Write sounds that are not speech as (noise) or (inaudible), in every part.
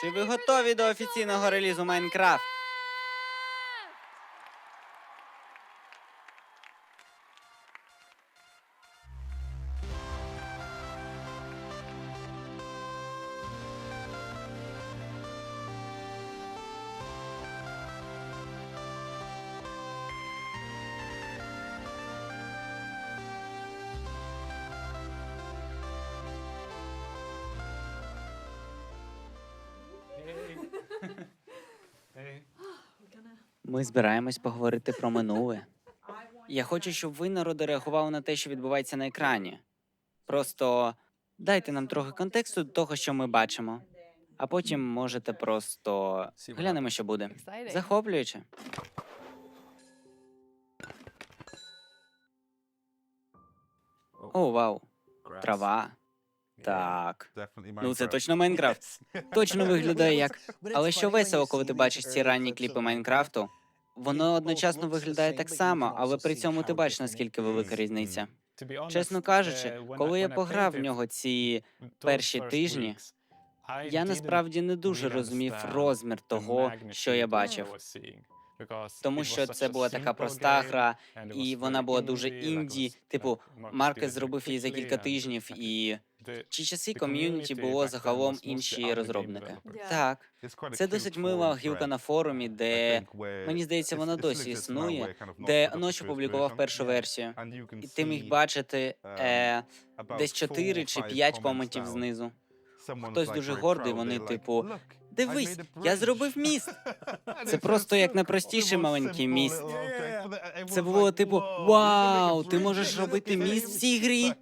Чи ви готові до офіційного релізу Майнкрафт? Ми збираємось поговорити про минуле. Я хочу, щоб ви, народи, реагували на те, що відбувається на екрані. Просто дайте нам трохи контексту до того, що ми бачимо. А потім можете просто глянемо, що буде. Захоплююче. О, вау, трава. Так. Ну, це точно Майнкрафт. (laughs) Точно виглядає як. Але що весело, коли ти бачиш ці ранні кліпи Майнкрафту, воно одночасно виглядає так само, але при цьому ти бачиш, наскільки велика різниця. Чесно кажучи, коли я пограв в нього ці перші тижні, я насправді не дуже розумів розмір того, що я бачив. Тому що це була така проста гра, і вона була дуже інді. Типу, Маркес зробив її за кілька тижнів, і ті часи ком'юніті було загалом інші розробники. Так, це досить мила гілка на форумі, де мені здається, вона досі існує, де ночі публікував першу версію, і ти міг бачити е, десь 4 чи 5 коментів знизу. Хтось дуже гордий, вони типу. Дивись, я зробив міст. (laughs) Це просто як найпростіший маленький міст. Це було типу: Вау, ти можеш робити міст в цій грі.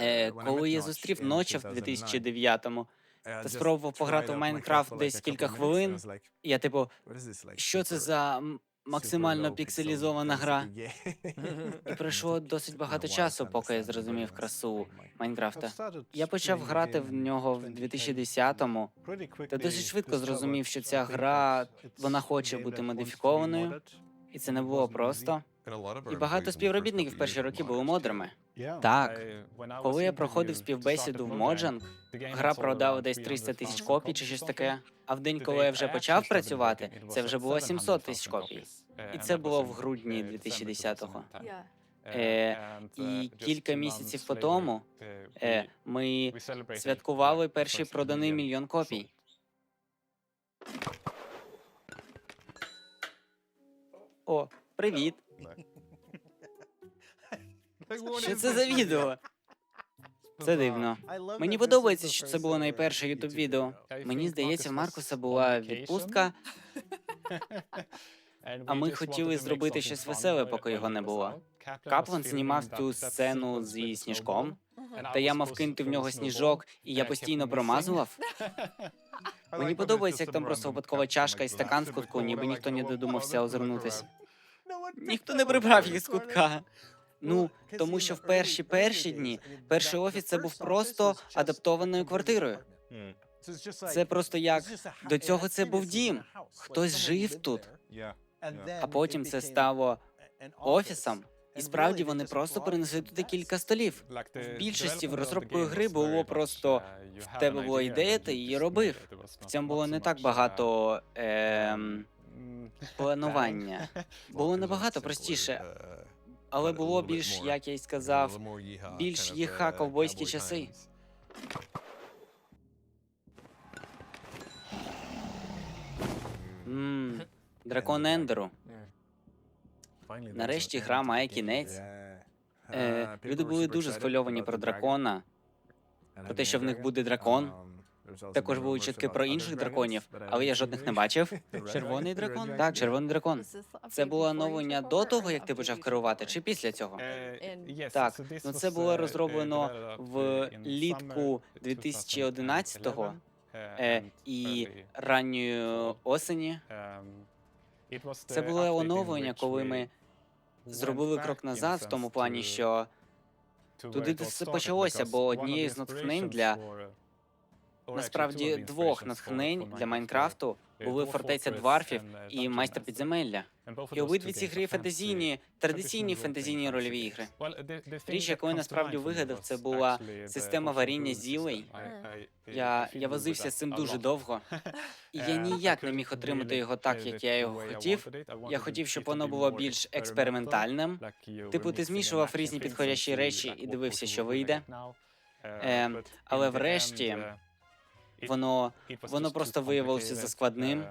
Е, коли я зустрів ноча в 2009-му, та спробував пограти в Майнкрафт десь кілька хвилин, я типу, що це за максимально пікселізована гра? (laughs) І пройшло досить багато часу, поки я зрозумів красу Майнкрафта. Я почав грати в нього в 2010-му, та досить швидко зрозумів, що ця гра вона хоче бути модифікованою, і це не було просто. І багато співробітників перші роки були модерами. Так, коли я проходив співбесіду в Моджанг, гра продала десь 300 тисяч копій чи щось таке. А в день, коли я вже почав працювати, це вже було 700 тисяч копій. І це було в грудні 2010-го. Е, і кілька місяців по тому е, ми святкували перший проданий мільйон копій. О, привіт! Що це за відео? Це дивно. Мені подобається, що це було найперше ютуб відео. Мені здається, в Маркуса була відпустка, (laughs) а ми хотіли зробити щось веселе, поки його не було. Каплан знімав цю сцену зі сніжком, та я мав кинути в нього сніжок, і я постійно промазував. (laughs) Мені подобається, як там просто випадкова чашка і стакан в кутку, ніби ніхто не додумався озирнутись. Ніхто не прибрав їх з кутка. Ну, тому що в перші перші дні перший офіс це був просто адаптованою квартирою. Це просто як до цього це був дім. Хтось жив тут, а потім це стало офісом. І справді вони просто перенесли туди кілька столів. В більшості в розробкою гри було просто в тебе була ідея, ти її робив. В цьому було не так багато ем, планування. (laughs) Було набагато простіше, але було більш, як я й сказав, більш їха ковбойські часи. Мм, (laughs) дракон Ендеру. Нарешті гра має кінець. Е, люди були дуже схвильовані про дракона, про те, що в них буде дракон. Також були чутки про інших драконів, але я жодних не бачив. (laughs) Червоний дракон? Так, червоний дракон. Це було оновлення до того, як ти почав керувати, чи після цього? Так, ну це було розроблено в літку 2011-го е, і ранньої осені. Це було оновлення, коли ми зробили крок назад в тому плані, що туди все почалося, бо однією з натхнень для Насправді двох натхнень для Майнкрафту були фортеця дварфів і майстер підземелля. І обидві ці гри фентезійні, традиційні фентезійні рольові ігри. Річ, яку я насправді вигадав, це була система варіння зілей. Я, я возився з цим дуже довго, (laughs) і я ніяк не міг отримати його так, як я його хотів. Я хотів, щоб воно було більш експериментальним. Типу, ти змішував різні підходящі речі і дивився, що вийде. Ем, але врешті Воно Воно просто виявилося заскладним.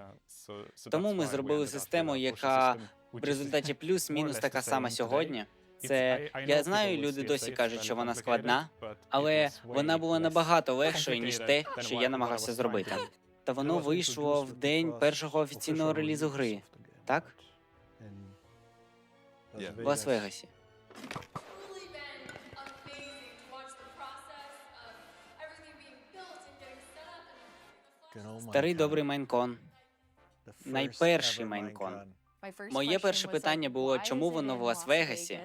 тому ми зробили систему, яка в результаті (laughs) плюс-мінус така сама сьогодні. Це я знаю, люди досі кажуть, що вона складна, але вона була набагато легшою ніж те, що я намагався зробити. Та воно вийшло в день першого офіційного релізу гри, так? В Лас-Вегасі. Старий добрий Майнкон. Найперший Майнкон. Моє перше питання було, чому воно в Лас-Вегасі?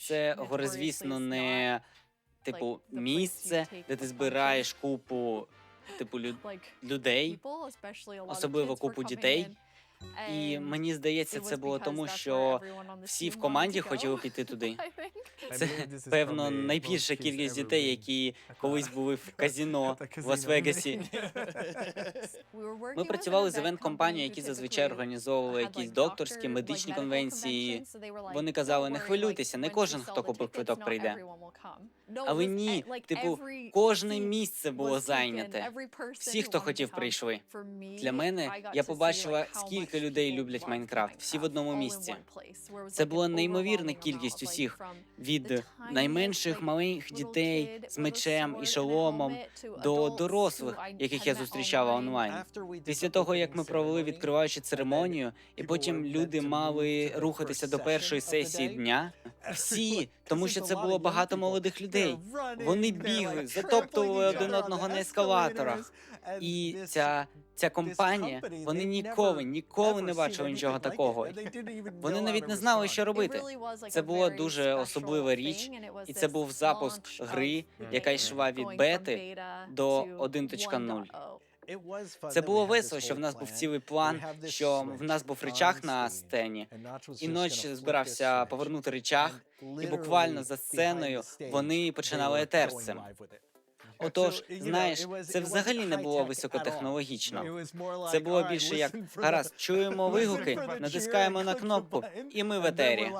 Це горизвісно не типу місце, де ти збираєш купу типу лю- людей, особливо купу дітей. І мені здається, це було тому, що всі в команді хотіли піти (laughs) туди. Це певно найбільша кількість дітей, які (laughs) колись були в (laughs) казіно в Лас-Вегасі. Ми працювали з івент-компанією, які зазвичай організовували якісь докторські, медичні конвенції. Вони казали, не хвилюйтеся, не кожен, хто купив квиток, прийде. Але ні, типу, кожне місце було зайняте. Всі, хто хотів, прийшли. Для мене я побачила, скільки людей люблять Майнкрафт. Всі в одному місці. Це була неймовірна кількість усіх від найменших малих дітей з мечем і шоломом до дорослих, яких я зустрічала онлайн. Після того, як ми провели відкриваючу церемонію, і потім люди мали рухатися до першої сесії дня. Всі, тому що це було багато молодих людей. Вони бігли, затоптували один одного на ескалаторах. І ця, ця компанія, вони ніколи, ніколи не бачили нічого такого. Вони навіть не знали, що робити. Це була дуже особлива річ, і це був запуск гри, яка йшла від бети до до 1.0. 1.0. Це було весело, що в нас був цілий план, що в нас був речах на сцені. І ночі збирався повернути речах, і буквально за сценою вони починали етерцем. Отож, знаєш, це взагалі не було високотехнологічно. Це було більше як гаразд, чуємо (laughs) вигуки, натискаємо на кнопку, і ми в етері.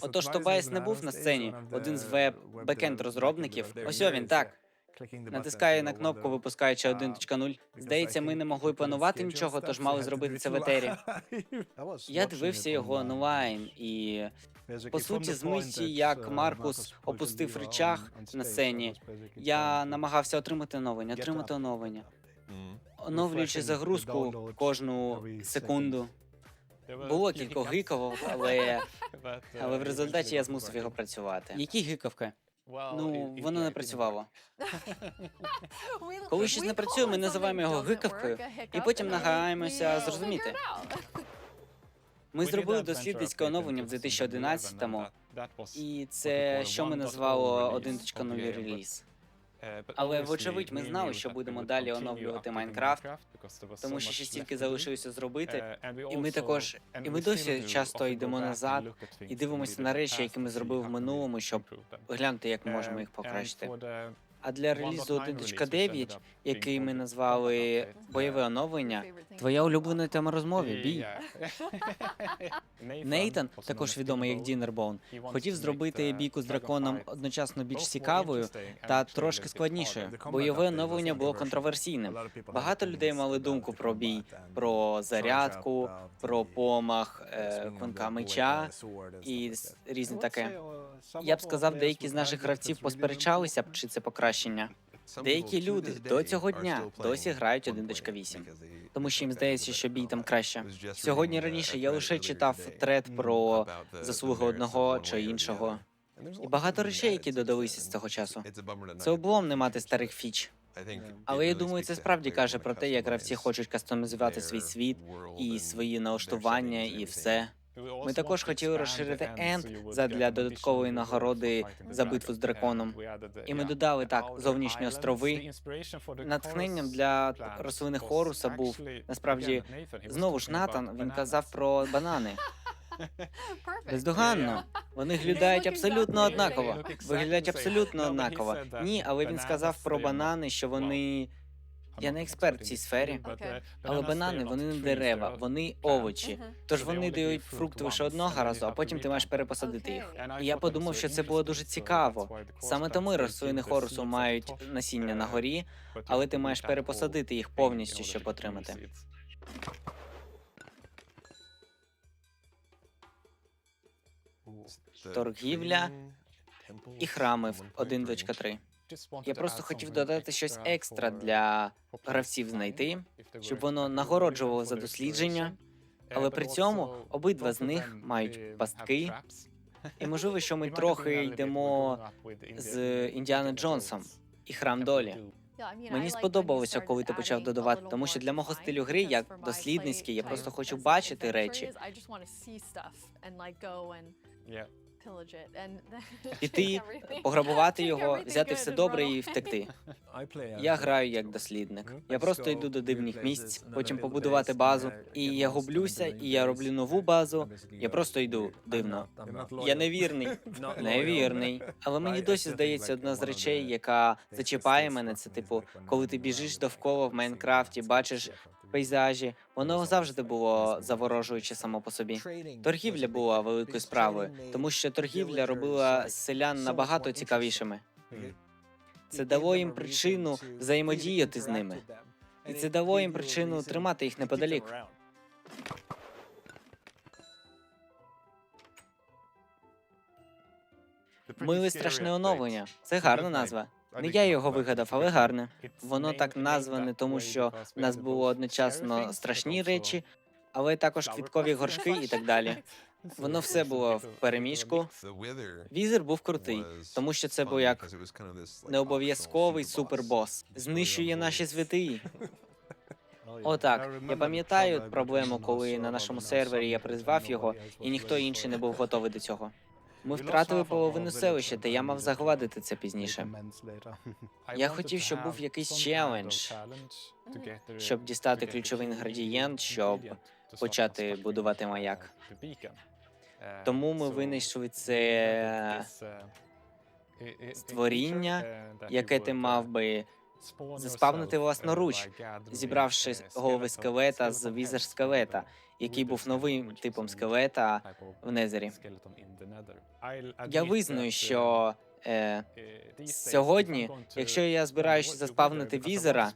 Отож, Тобайс не був на сцені. Один з веб бекенд розробників. Ось він так. Натискає на кнопку, випускаючи 1.0. Здається, ми не могли планувати нічого, тож мали зробити це в етері. (laughs) Я дивився його онлайн, і По суті, з миті, як Маркус опустив речах на сцені, я намагався отримати оновлення, отримати оновлення, оновлюючи загрузку кожну секунду. Було кілька гикавок, але, (laughs) але в результаті я змусив його працювати. Які гикавки? Ну, воно не працювало. (laughs) Коли щось не працює, ми називаємо його гикавкою, і потім намагаємося зрозуміти. Ми зробили дослідницьке оновлення в 2011-му, і це що ми назвали 1.0 реліз. Але вочевидь ми знали, що будемо далі оновлювати Майнкрафт, Тому що ще стільки залишилося зробити, і ми також, і ми досі часто йдемо назад і дивимося на речі, які ми зробили в минулому, щоб глянути, як ми можемо їх покращити. А для релізу 1.9, який ми назвали бойове оновлення, твоя улюблена тема розмови бій. Нейтан, також відомий як Дінербоун, хотів зробити бійку з драконом одночасно більш цікавою та трошки складнішою. Бойове оновлення було контроверсійним. Багато людей мали думку про бій, про зарядку, про помах е, клинка меча і різне таке. Я б сказав, деякі з наших гравців посперечалися б, чи це покращення. Деякі люди до цього дня досі грають 1.8, 1.8, тому що їм здається, що бій там краще. Сьогодні раніше я лише читав тред про заслуги одного чи іншого. І багато речей, які додалися з цього часу. Це облом не мати старих фіч. Але я думаю, це справді каже про те, як гравці хочуть кастомізувати свій світ і свої налаштування, і все. Ми також хотіли розширити End задля додаткової нагороди за битву з драконом. І ми додали так зовнішні острови. Натхненням для рослини Хоруса був насправді знову ж Натан. Він казав про банани. Бездоганно. Вони виглядають абсолютно однаково. Виглядають абсолютно однаково. Ні, але він сказав про банани, що вони. Я не експерт в цій сфері, але банани вони не дерева, вони овочі. Тож вони дають фрукт лише одного разу, а потім ти маєш перепосадити їх. І я подумав, що це було дуже цікаво. Саме тому рослини хорусу мають насіння на горі, але ти маєш перепосадити їх повністю, щоб отримати. Торгівля і храми в 1.3. Я просто хотів додати щось екстра для гравців знайти, щоб воно нагороджувало за дослідження, але при цьому обидва з них мають пастки. І можливо, що (laughs) ми трохи йдемо з Індіана Джонсом і храм долі. Мені сподобалося, коли ти почав додавати, тому що для мого стилю гри, як дослідницький, я просто хочу бачити речі. Піти, (laughs) пограбувати його, взяти все добре і втекти. Я граю як дослідник. Я просто йду до дивних місць, потім побудувати базу, і я гублюся, і я роблю нову базу. Я просто йду дивно. Я невірний, (laughs) невірний. Але мені досі здається, одна з речей, яка зачіпає мене, це типу, коли ти біжиш довкола в Майнкрафті, бачиш пейзажі. Воно завжди було заворожуюче само по собі. Торгівля була великою справою, тому що торгівля робила селян набагато цікавішими. Це дало їм причину взаємодіяти з ними, і це дало їм причину тримати їх неподалік. Миле страшне оновлення. Це гарна назва. Не я його вигадав, але гарне. Воно так назване, тому що в нас було одночасно страшні речі, але також квіткові горшки і так (laughs) далі. Воно все було в переміжку. Візер був крутий, тому що це був як необов'язковий супербос. Знищує наші святиї. (laughs) Отак, я пам'ятаю проблему, коли на нашому сервері я призвав його, і ніхто інший не був готовий до цього. Ми втратили половину селища, та я мав загладити це пізніше. (laughs) Я хотів, щоб був якийсь челендж, Щоб дістати ключовий інгредієнт, щоб почати будувати маяк. Тому ми винайшли це створіння, яке ти мав би заспавнити власноруч, зібравши голови скелета з візер скелета, який був новим типом скелета в Незері. Я визнаю, що е, сьогодні, якщо я збираюся заспавнити візера,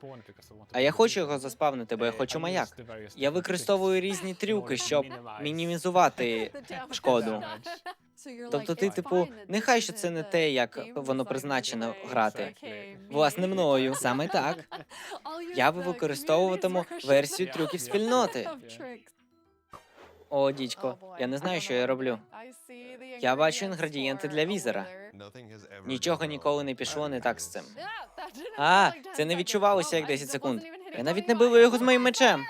а я хочу його заспавнити, бо я хочу маяк. я використовую різні трюки, щоб мінімізувати (laughs) шкоду. (laughs) Тобто ти, типу, нехай що це не те, як воно призначено грати. Власне, мною саме так. (laughs) Я би використовуватиму версію трюків спільноти. О, дідько, я не знаю, що я роблю. Я бачу інгредієнти для візера. Нічого ніколи не пішло не так з цим. (laughs) А, це не відчувалося як 10 секунд. Я навіть не бив його з моїм мечем.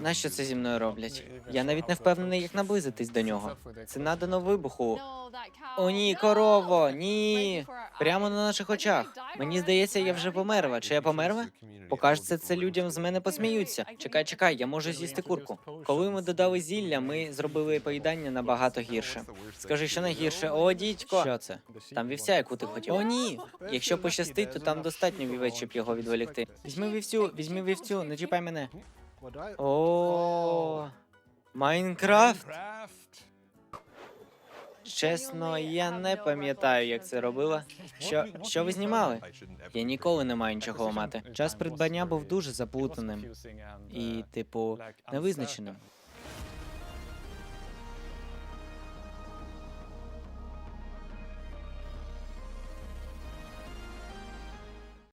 Нащо це зі мною роблять? Я навіть не впевнений, як наблизитись до нього. Це надано вибуху. О, ні, корово, ні. Прямо на наших очах. Мені здається, я вже померла. Чи я померла? Покажеться, це людям з мене посміються. Чекай, чекай, я можу з'їсти курку. Коли ми додали зілля, ми зробили поїдання набагато гірше. Скажи, що найгірше? О, дідько. Що це? Там вівця, яку ти хотів. О, ні. Якщо пощастить, то там достатньо вівець, щоб його відволікти. Візьми вівцю, візьми вівцю, не чіпай мене. О, Майнкрафт. Чесно, я не пам'ятаю, як це робила. Що, що ви знімали? Я ніколи не маю нічого ламати. Час придбання був дуже заплутаним і, типу, невизначеним.